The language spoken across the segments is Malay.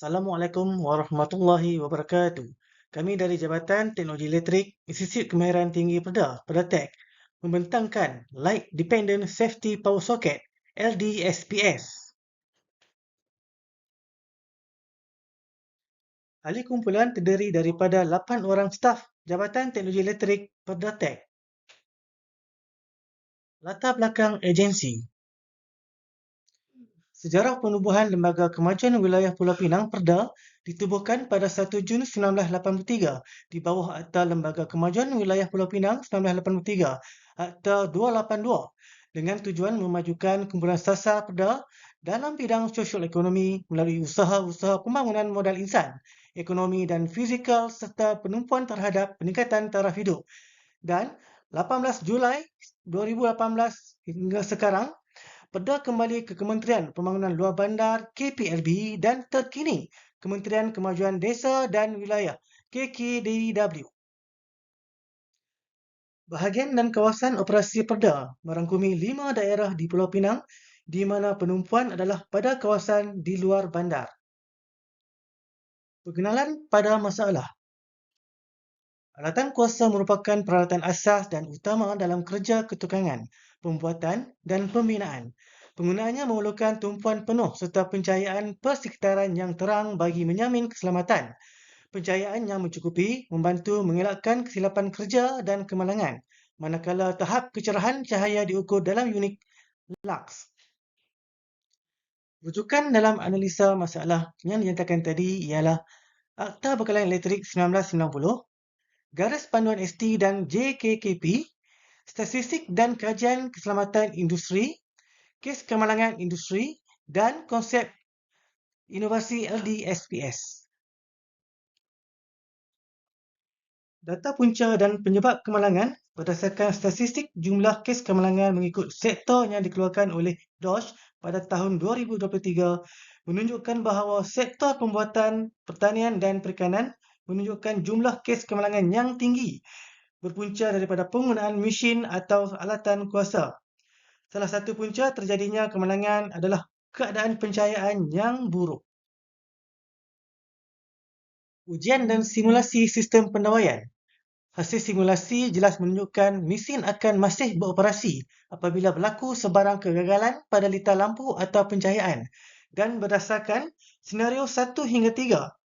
Assalamualaikum warahmatullahi wabarakatuh. Kami dari Jabatan Teknologi Elektrik Institut Kemahiran Tinggi Perda, Perdatek, membentangkan Light Dependent Safety Power Socket LDSPS. Ahli kumpulan terdiri daripada 8 orang staf Jabatan Teknologi Elektrik Perdatek. Latar belakang agensi Sejarah penubuhan Lembaga Kemajuan Wilayah Pulau Pinang Perda ditubuhkan pada 1 Jun 1983 di bawah Akta Lembaga Kemajuan Wilayah Pulau Pinang 1983 Akta 282 dengan tujuan memajukan kumpulan sasar Perda dalam bidang sosial ekonomi melalui usaha-usaha pembangunan modal insan, ekonomi dan fizikal serta penumpuan terhadap peningkatan taraf hidup. Dan 18 Julai 2018 hingga sekarang Perda kembali ke Kementerian Pembangunan Luar Bandar KPLB dan terkini Kementerian Kemajuan Desa dan Wilayah KKDW. Bahagian dan kawasan operasi Perda merangkumi lima daerah di Pulau Pinang di mana penumpuan adalah pada kawasan di luar bandar. Perkenalan pada masalah. Alatan kuasa merupakan peralatan asas dan utama dalam kerja ketukangan pembuatan dan pembinaan. Penggunaannya memerlukan tumpuan penuh serta pencahayaan persekitaran yang terang bagi menyamin keselamatan. Pencahayaan yang mencukupi membantu mengelakkan kesilapan kerja dan kemalangan, manakala tahap kecerahan cahaya diukur dalam unit lux. Rujukan dalam analisa masalah yang dinyatakan tadi ialah Akta Bekalan Elektrik 1990, Garis Panduan ST dan JKKP statistik dan kajian keselamatan industri, kes kemalangan industri dan konsep inovasi LDSPS. Data punca dan penyebab kemalangan berdasarkan statistik jumlah kes kemalangan mengikut sektor yang dikeluarkan oleh DOSH pada tahun 2023 menunjukkan bahawa sektor pembuatan, pertanian dan perikanan menunjukkan jumlah kes kemalangan yang tinggi berpunca daripada penggunaan mesin atau alatan kuasa. Salah satu punca terjadinya kemenangan adalah keadaan pencahayaan yang buruk. Ujian dan simulasi sistem pendawaian. Hasil simulasi jelas menunjukkan mesin akan masih beroperasi apabila berlaku sebarang kegagalan pada litar lampu atau pencahayaan dan berdasarkan senario 1 hingga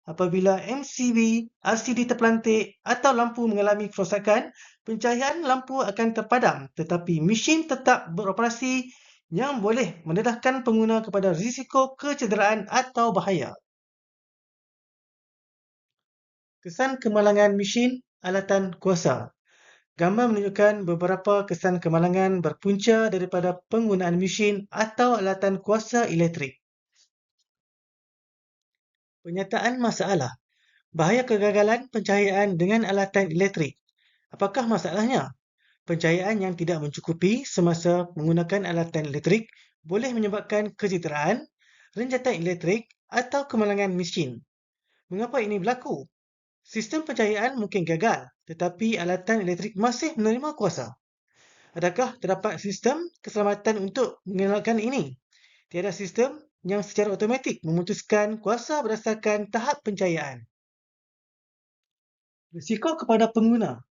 Apabila MCB, RCD terpelantik atau lampu mengalami kerosakan, pencahayaan lampu akan terpadam tetapi mesin tetap beroperasi yang boleh mendedahkan pengguna kepada risiko kecederaan atau bahaya. Kesan kemalangan mesin alatan kuasa Gambar menunjukkan beberapa kesan kemalangan berpunca daripada penggunaan mesin atau alatan kuasa elektrik. Penyataan masalah. Bahaya kegagalan pencahayaan dengan alatan elektrik. Apakah masalahnya? Pencahayaan yang tidak mencukupi semasa menggunakan alatan elektrik boleh menyebabkan kecederaan, renjatan elektrik atau kemalangan mesin. Mengapa ini berlaku? Sistem pencahayaan mungkin gagal tetapi alatan elektrik masih menerima kuasa. Adakah terdapat sistem keselamatan untuk mengelakkan ini? Tiada sistem yang secara automatik memutuskan kuasa berdasarkan tahap pencahayaan. Risiko kepada pengguna.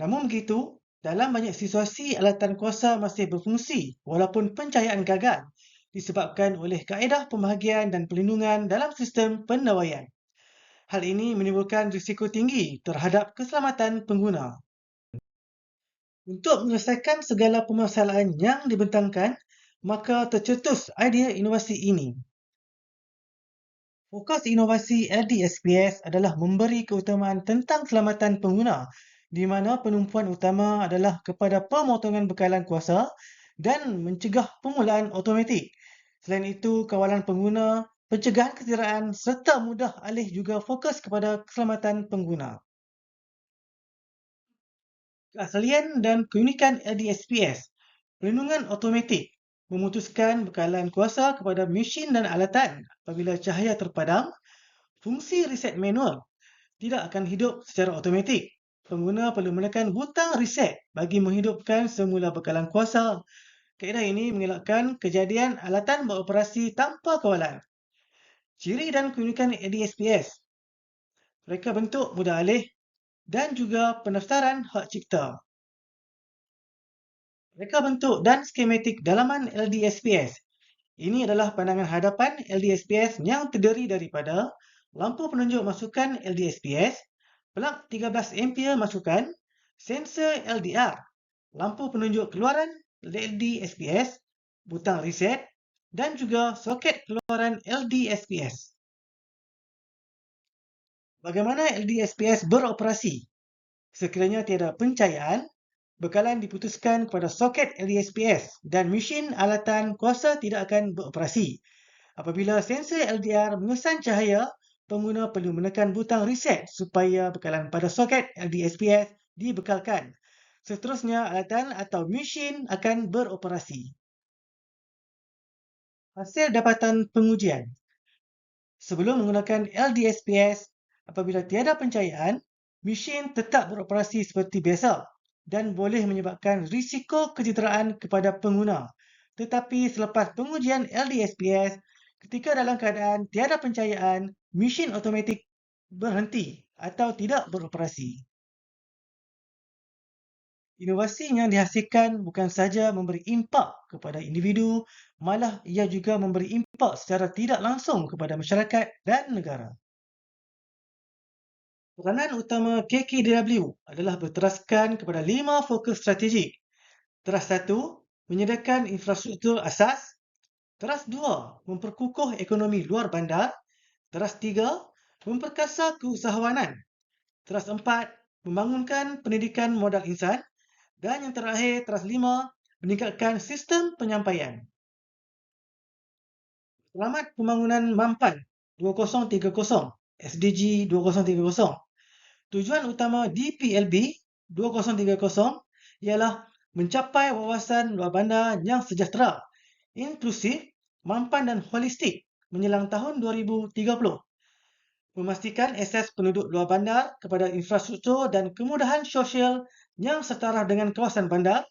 Namun begitu, dalam banyak situasi alatan kuasa masih berfungsi walaupun pencahayaan gagal disebabkan oleh kaedah pembahagian dan perlindungan dalam sistem pendawaian. Hal ini menimbulkan risiko tinggi terhadap keselamatan pengguna. Untuk menyelesaikan segala permasalahan yang dibentangkan, maka tercetus idea inovasi ini. Fokus inovasi LDSPS adalah memberi keutamaan tentang keselamatan pengguna di mana penumpuan utama adalah kepada pemotongan bekalan kuasa dan mencegah permulaan automatik. Selain itu, kawalan pengguna, pencegahan kecederaan serta mudah alih juga fokus kepada keselamatan pengguna. Keasalian dan keunikan LDSPS Perlindungan automatik memutuskan bekalan kuasa kepada mesin dan alatan apabila cahaya terpadam, fungsi reset manual tidak akan hidup secara automatik. Pengguna perlu menekan butang reset bagi menghidupkan semula bekalan kuasa. Kaedah ini mengelakkan kejadian alatan beroperasi tanpa kawalan. Ciri dan keunikan LDSPS Reka bentuk mudah alih dan juga pendaftaran hak cipta. Reka bentuk dan skematik dalaman LDSPS. Ini adalah pandangan hadapan LDSPS yang terdiri daripada lampu penunjuk masukan LDSPS, pelak 13 ampere masukan, sensor LDR, lampu penunjuk keluaran LDSPS, butang reset dan juga soket keluaran LDSPS. Bagaimana LDSPS beroperasi? Sekiranya tiada pencahayaan, bekalan diputuskan kepada soket LDSPS dan mesin alatan kuasa tidak akan beroperasi. Apabila sensor LDR mengesan cahaya, pengguna perlu menekan butang reset supaya bekalan pada soket LDSPS dibekalkan. Seterusnya, alatan atau mesin akan beroperasi. Hasil dapatan pengujian Sebelum menggunakan LDSPS, Apabila tiada pencahayaan, mesin tetap beroperasi seperti biasa dan boleh menyebabkan risiko kecederaan kepada pengguna. Tetapi selepas pengujian LDSPS, ketika dalam keadaan tiada pencahayaan, mesin automatik berhenti atau tidak beroperasi. Inovasi yang dihasilkan bukan sahaja memberi impak kepada individu, malah ia juga memberi impak secara tidak langsung kepada masyarakat dan negara. Peranan utama KKDW adalah berteraskan kepada lima fokus strategik. Teras satu, menyediakan infrastruktur asas. Teras dua, memperkukuh ekonomi luar bandar. Teras tiga, memperkasa keusahawanan. Teras empat, membangunkan pendidikan modal insan. Dan yang terakhir, teras lima, meningkatkan sistem penyampaian. Selamat Pembangunan Mampan 2030, SDG 2030. Tujuan utama DPLB 2030 ialah mencapai wawasan luar bandar yang sejahtera, inklusif, mampan dan holistik menjelang tahun 2030. Memastikan akses penduduk luar bandar kepada infrastruktur dan kemudahan sosial yang setara dengan kawasan bandar,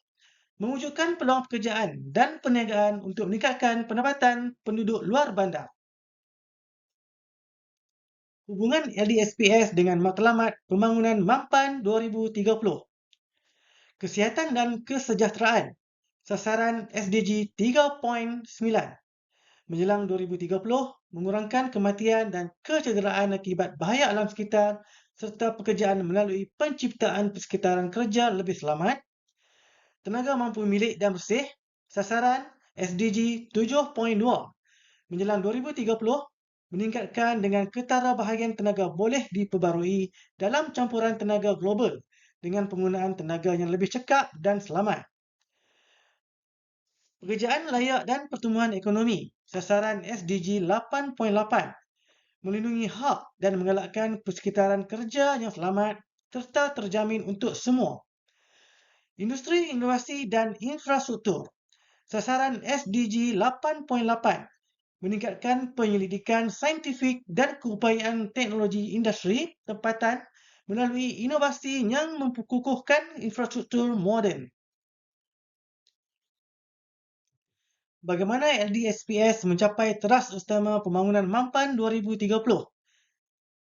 mewujudkan peluang pekerjaan dan perniagaan untuk meningkatkan pendapatan penduduk luar bandar hubungan LDSPS dengan Matlamat Pembangunan Mampan 2030. Kesihatan dan kesejahteraan. Sasaran SDG 3.9. Menjelang 2030, mengurangkan kematian dan kecederaan akibat bahaya alam sekitar serta pekerjaan melalui penciptaan persekitaran kerja lebih selamat. Tenaga mampu milik dan bersih. Sasaran SDG 7.2. Menjelang 2030, meningkatkan dengan ketara bahagian tenaga boleh diperbarui dalam campuran tenaga global dengan penggunaan tenaga yang lebih cekap dan selamat. Pekerjaan layak dan pertumbuhan ekonomi sasaran SDG 8.8 melindungi hak dan mengelakkan persekitaran kerja yang selamat serta terjamin untuk semua. Industri inovasi dan infrastruktur sasaran SDG 8.8 meningkatkan penyelidikan saintifik dan keupayaan teknologi industri tempatan melalui inovasi yang memperkukuhkan infrastruktur moden. Bagaimana LDSPS mencapai teras utama pembangunan Mampan 2030?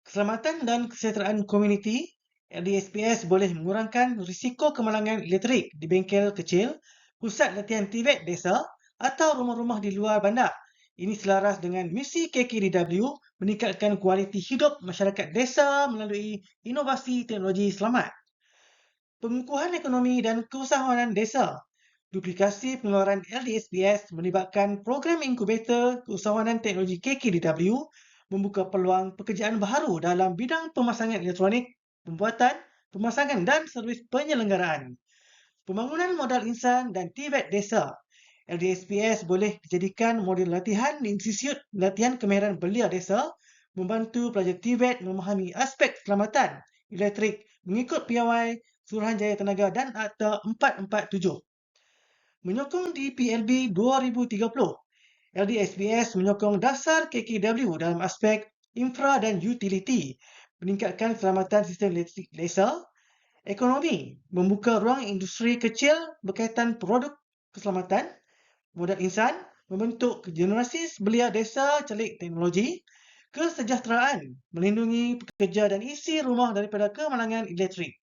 Keselamatan dan kesejahteraan komuniti, LDSPS boleh mengurangkan risiko kemalangan elektrik di bengkel kecil, pusat latihan tibet desa atau rumah-rumah di luar bandar ini selaras dengan misi KKDW meningkatkan kualiti hidup masyarakat desa melalui inovasi teknologi selamat. Pengukuhan ekonomi dan keusahawanan desa. Duplikasi pengeluaran LDSPS melibatkan program inkubator keusahawanan teknologi KKDW membuka peluang pekerjaan baharu dalam bidang pemasangan elektronik, pembuatan, pemasangan dan servis penyelenggaraan. Pembangunan modal insan dan TVET desa LDSPS boleh dijadikan model latihan di Institut Latihan Kemahiran Belia Desa membantu pelajar TVET memahami aspek keselamatan elektrik mengikut piawai Suruhanjaya Tenaga dan Akta 447. Menyokong di PLB 2030, LDSPS menyokong dasar KKW dalam aspek infra dan utility, meningkatkan keselamatan sistem elektrik desa, ekonomi, membuka ruang industri kecil berkaitan produk keselamatan, modal insan, membentuk generasi belia desa celik teknologi, kesejahteraan, melindungi pekerja dan isi rumah daripada kemalangan elektrik.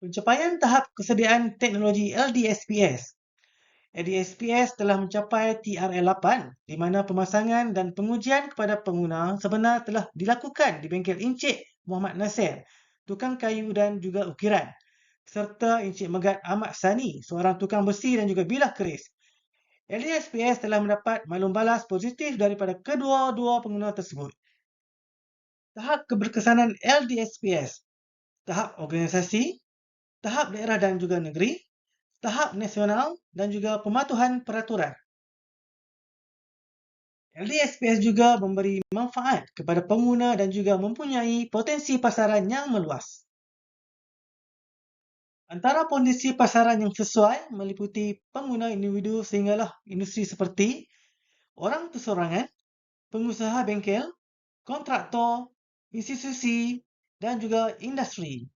Pencapaian tahap kesediaan teknologi LDSPS LDSPS telah mencapai TRL 8 di mana pemasangan dan pengujian kepada pengguna sebenar telah dilakukan di bengkel Encik Muhammad Nasir, tukang kayu dan juga ukiran serta Encik Megat Ahmad Sani, seorang tukang besi dan juga bilah keris. LDSPS telah mendapat maklum balas positif daripada kedua-dua pengguna tersebut. Tahap keberkesanan LDSPS Tahap organisasi tahap daerah dan juga negeri, tahap nasional dan juga pematuhan peraturan. LDSPS juga memberi manfaat kepada pengguna dan juga mempunyai potensi pasaran yang meluas. Antara potensi pasaran yang sesuai meliputi pengguna individu sehinggalah industri seperti orang persorangan, pengusaha bengkel, kontraktor, institusi dan juga industri.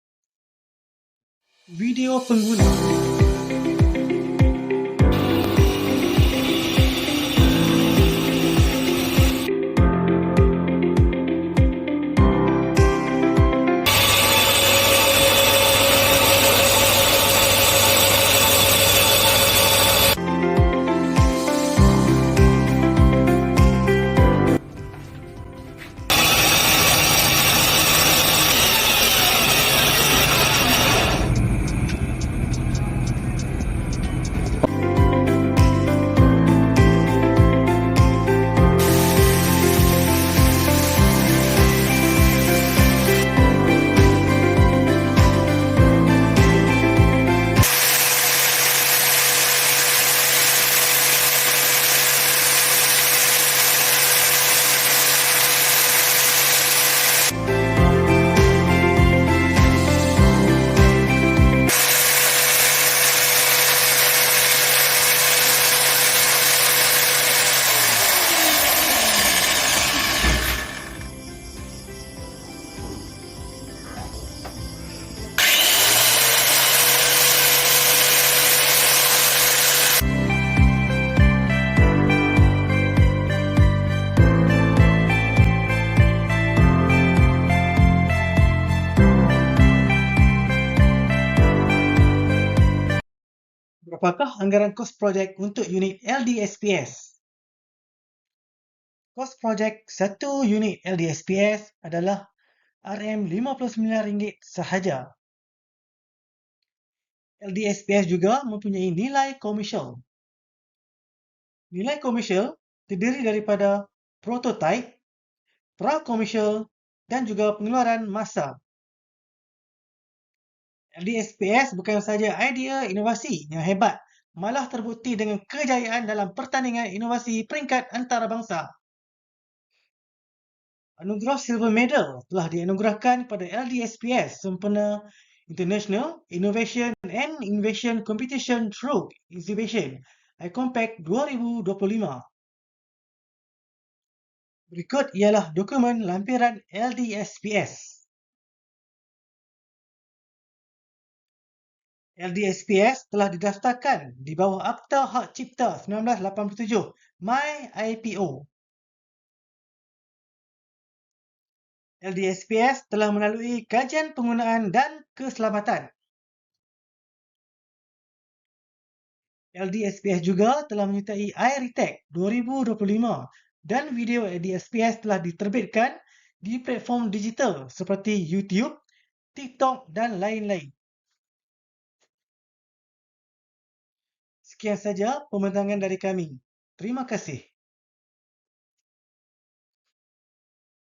Video pengguna you Berapakah anggaran kos projek untuk unit LDSPS? Kos projek satu unit LDSPS adalah RM59 sahaja. LDSPS juga mempunyai nilai komersial. Nilai komersial terdiri daripada prototype, pra-komersial dan juga pengeluaran masa. LDSPS bukan sahaja idea inovasi yang hebat, malah terbukti dengan kejayaan dalam pertandingan inovasi peringkat antarabangsa. Anugerah Silver Medal telah dianugerahkan kepada LDSPS sempena International Innovation and Innovation Competition through Exhibition ICOMPAC 2025. Berikut ialah dokumen lampiran LDSPS. LDSPS telah didaftarkan di bawah Akta Hak Cipta 1987 MyIPO. LDSPS telah melalui kajian penggunaan dan keselamatan. LDSPS juga telah menyertai iRetech 2025 dan video LDSPS telah diterbitkan di platform digital seperti YouTube, TikTok dan lain-lain. Sekian saja pembentangan dari kami. Terima kasih.